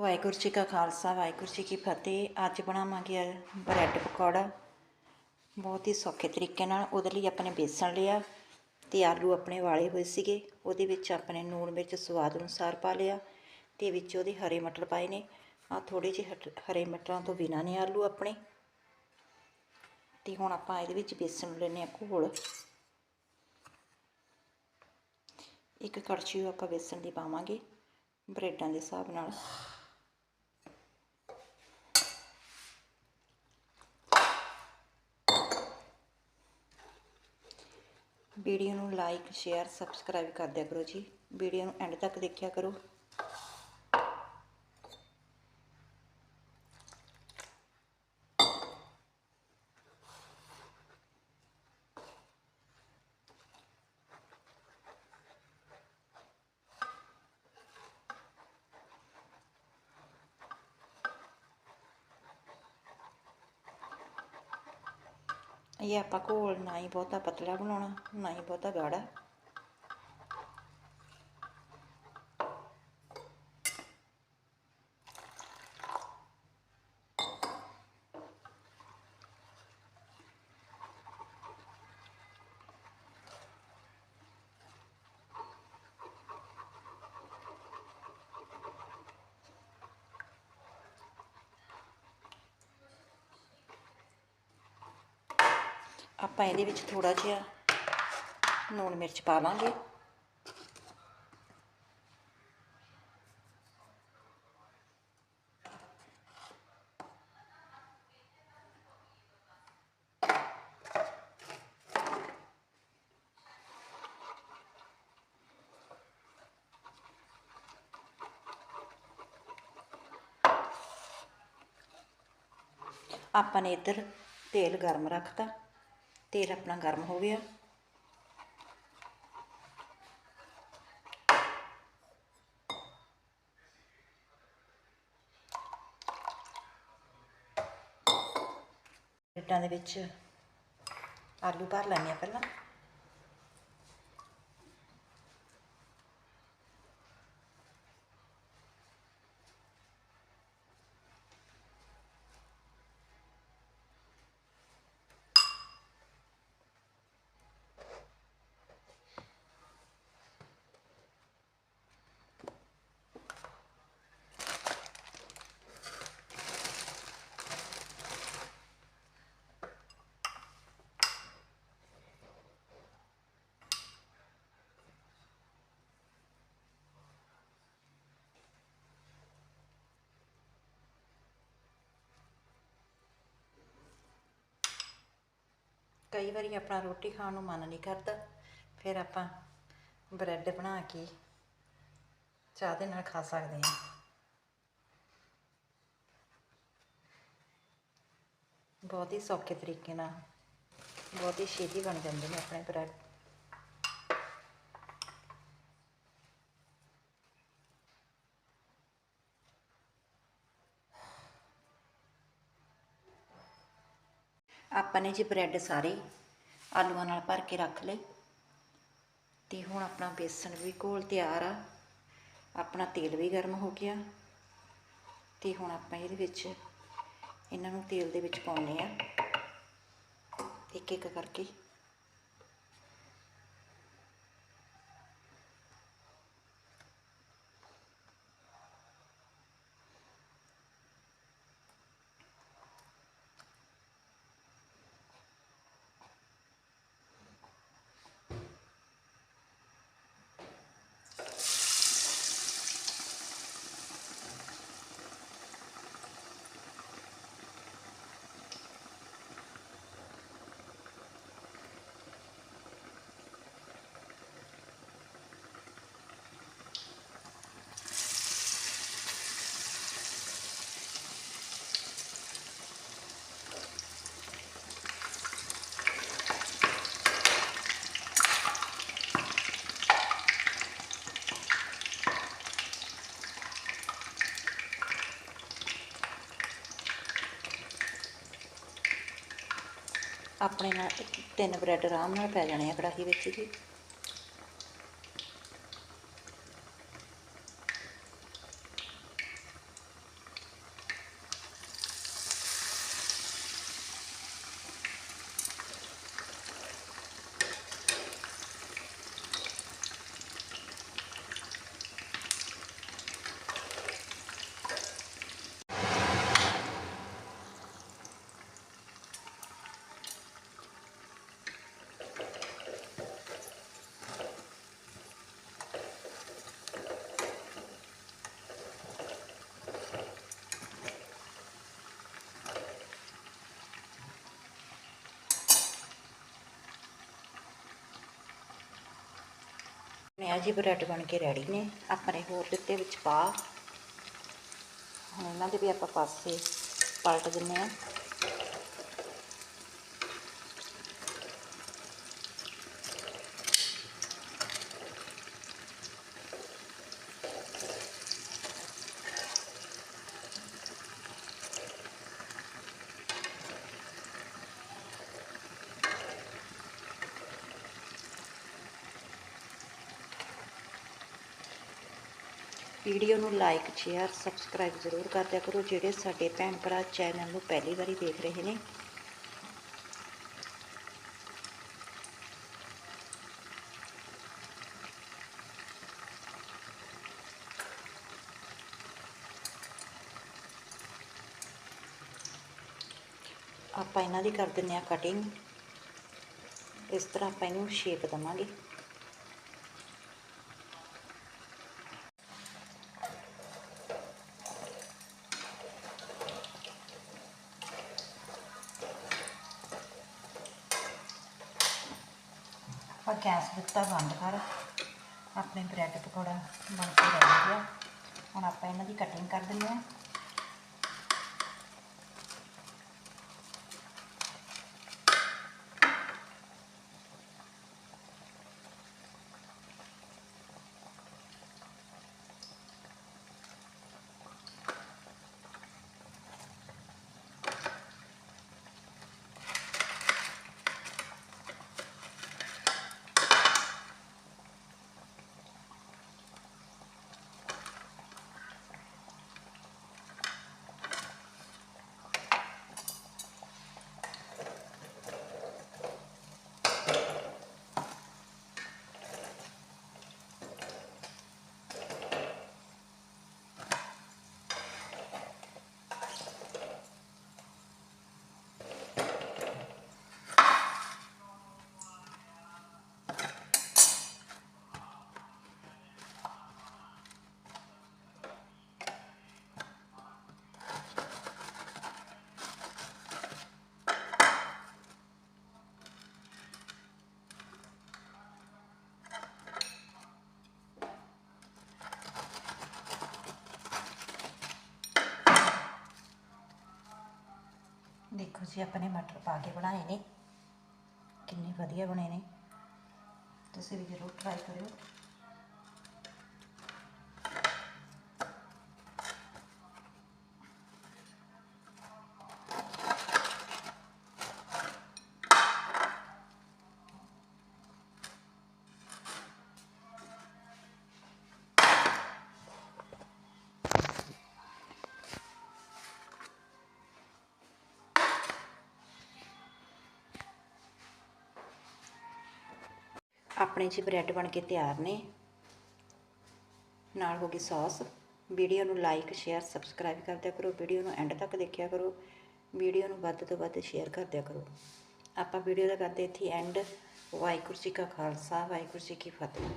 ਵਾਹਿਗੁਰੂ ਜੀ ਕਾ ਖਾਲਸਾ, ਵਾਹਿਗੁਰੂ ਜੀ ਕੀ ਫਤਿਹ। ਅੱਜ ਬਣਾਵਾਂਗੇ ਬ੍ਰੈਡ ਪਕੌੜਾ। ਬਹੁਤ ਹੀ ਸੌਖੇ ਤਰੀਕੇ ਨਾਲ ਉਹਦੇ ਲਈ ਆਪਣੇ ਬੇਸਣ ਲਿਆ ਤੇ ਆਲੂ ਆਪਣੇ ਵਾਲੇ ਹੋਏ ਸੀਗੇ। ਉਹਦੇ ਵਿੱਚ ਆਪਣੇ ਨੂਣ ਮਿਰਚ ਸਵਾਦ ਅਨੁਸਾਰ ਪਾ ਲਿਆ ਤੇ ਵਿੱਚ ਉਹਦੇ ਹਰੇ ਮਟਰ ਪਾਏ ਨੇ। ਆ ਥੋੜੇ ਜਿਹੇ ਹਟ- ਹਰੇ ਮਟਰਾਂ ਤੋਂ ਬਿਨਾਂ ਨੇ ਆਲੂ ਆਪਣੇ। ਤੇ ਹੁਣ ਆਪਾਂ ਇਹਦੇ ਵਿੱਚ ਬੇਸਣ ਲੈਣੇ ਆ ਘੋਲ। ਇੱਕ ਕੜਛੀ ਆਪਾਂ ਬੇਸਣ ਦੀ ਪਾਵਾਂਗੇ ਬ੍ਰੈਡਾਂ ਦੇ ਹਿਸਾਬ ਨਾਲ। ਵੀਡੀਓ ਨੂੰ ਲਾਈਕ, ਸ਼ੇਅਰ, ਸਬਸਕ੍ਰਾਈਬ ਕਰ ਦਿਆ ਕਰੋ ਜੀ। ਵੀਡੀਓ ਨੂੰ ਐਂਡ ਤੱਕ ਦੇਖਿਆ ਕਰੋ। ਇਹ ਆਪਾਂ ਘੋਲ ਨਾ ਹੀ ਬਹੁਤਾ ਪਤਲਾ ਬਣਾਉਣਾ ਨਾ ਹੀ ਬਹੁਤਾ ਗਾੜਾ। ਆਪਾਂ ਇਹਦੇ ਵਿੱਚ ਥੋੜਾ ਜਿਹਾ ਲੂਣ ਮਿਰਚ ਪਾ ਲਾਂਗੇ ਆਪਾਂ ਨੇ ਇੱਧਰ ਤੇਲ ਗਰਮ ਰੱਖਤਾ। ਤੇਲ ਆਪਣਾ ਗਰਮ ਹੋ ਗਿਆ। ਪਲੇਟਾਂ ਦੇ ਵਿੱਚ ਆਲੂ ਭਰ ਲੈਣੇ ਆ ਪਹਿਲਾਂ। ਕਈ ਵਾਰੀ ਆਪਣਾ ਰੋਟੀ ਖਾਣ ਨੂੰ ਮਨ ਨਹੀਂ ਕਰਦਾ, ਫਿਰ ਆਪਾਂ ਬ੍ਰੈਡ ਬਣਾ ਕੇ ਚਾਹ ਦੇ ਨਾਲ ਖਾ ਸਕਦੇ ਹਾਂ। ਬਹੁਤ ਹੀ ਸੌਖੇ ਤਰੀਕੇ ਨਾਲ, ਬਹੁਤ ਹੀ ਛੇਤੀ ਬਣ ਜਾਂਦੇ ਨੇ ਆਪਣੇ ਬ੍ਰੈਡ। ਆਪਾਂ ਨੇ ਜੀ ਬ੍ਰੈਡ ਸਾਰੇ ਆਲੂਆਂ ਨਾਲ ਭਰ ਕੇ ਰੱਖ ਲਏ। ਤੇ ਹੁਣ ਆਪਣਾ ਬੇਸਣ ਵੀ ਘੋਲ ਤਿਆਰ ਆ। ਆਪਣਾ ਤੇਲ ਵੀ ਗਰਮ ਹੋ ਗਿਆ। ਤੇ ਹੁਣ ਆਪਾਂ ਇਹਦੇ ਵਿੱਚ ਇਹਨਾਂ ਨੂੰ ਤੇਲ ਦੇ ਵਿੱਚ ਪਾਉਣੇ ਆ ਇੱਕ ਇੱਕ ਕਰਕੇ। ਆਪਣੇ ਨਾਲ ਤਿੰਨ ਬ੍ਰੈਡ ਆਰਾਮ ਨਾਲ ਪੈ ਜਾਣੇ ਆ ਕੜਾਹੀ ਵਿੱਚ ਜੀ। ਨੇ ਜੀ ਬ੍ਰੈਡ ਬਣ ਕੇ ਰੈਡੀ ਨੇ। ਆਪਣੇ ਹੋਰ ਦਿੱਤੇ ਵਿੱਚ ਪਾ। ਹੁਣ ਇਹਨਾਂ ਦੇ ਵੀ ਆਪਾਂ ਪਾਸੇ ਪਲਟ ਦਿੰਨੇ ਆ ਵੀਡੀਓ ਨੂੰ ਲਾਈਕ, ਸ਼ੇਅਰ, ਸਬਸਕ੍ਰਾਈਬ ਜ਼ਰੂਰ ਕਰ ਦਿਆ ਕਰੋ, ਜਿਹੜੇ ਸਾਡੇ ਭੈਣ ਭਰਾ ਚੈਨਲ ਨੂੰ ਪਹਿਲੀ ਵਾਰੀ ਦੇਖ ਰਹੇ ਨੇ। ਆਪਾਂ ਇਹਨਾਂ ਦੀ ਕਰ ਦਿੰਨੇ ਆ ਕਟਿੰਗ ਇਸ ਤਰ੍ਹਾਂ ਆਪਾਂ ਇਹਨੂੰ ਸ਼ੇਪ ਦਵਾਂਗੇ। ਆਪਾਂ ਗੈਸ ਦਿੱਤਾ ਬੰਦ ਕਰ। ਆਪਣੇ ਬ੍ਰੈਡ ਪਕੌੜਾ ਬਣ ਕੇ ਰਹਿ ਗਿਆ। ਹੁਣ ਆਪਾਂ ਇਹਨਾਂ ਦੀ ਕਟਿੰਗ ਕਰ ਦਿੰਦੇ ਹਾਂ। ਦੇਖੋ ਜੀ ਆਪਣੇ ਮਟਰ ਪਾ ਕੇ ਬਣਾਏ ਨੇ। ਕਿੰਨੇ ਵਧੀਆ ਬਣੇ ਨੇ। ਤੁਸੀਂ ਵੀ ਜ਼ਰੂਰ ਟਰਾਈ ਕਰਿਓ। ਆਪਣੇ ਜੀ ਬ੍ਰੈਡ ਬਣ ਕੇ ਤਿਆਰ ਨੇ। ਨਾਲ ਹੋ ਗਈ ਸੌਸ ਵੀਡੀਓ ਨੂੰ ਲਾਈਕ ਸ਼ੇਅਰ ਸਬਸਕ੍ਰਾਈਬ ਕਰਦਿਆ ਕਰੋ। ਵੀਡੀਓ ਨੂੰ ਐਂਡ ਤੱਕ ਦੇਖਿਆ ਕਰੋ। ਵੀਡੀਓ ਨੂੰ ਵੱਧ ਤੋਂ ਵੱਧ ਸ਼ੇਅਰ ਕਰਦਿਆ ਕਰੋ। ਆਪਾਂ ਵੀਡੀਓ ਦਾ ਕਰਦੇ ਇੱਥੇ ਐਂਡ ਵਾਹਿਗੁਰੂ ਜੀ ਕਾ ਖਾਲਸਾ, ਵਾਹਿਗੁਰੂ ਜੀ ਕੀ ਫਤਿਹ।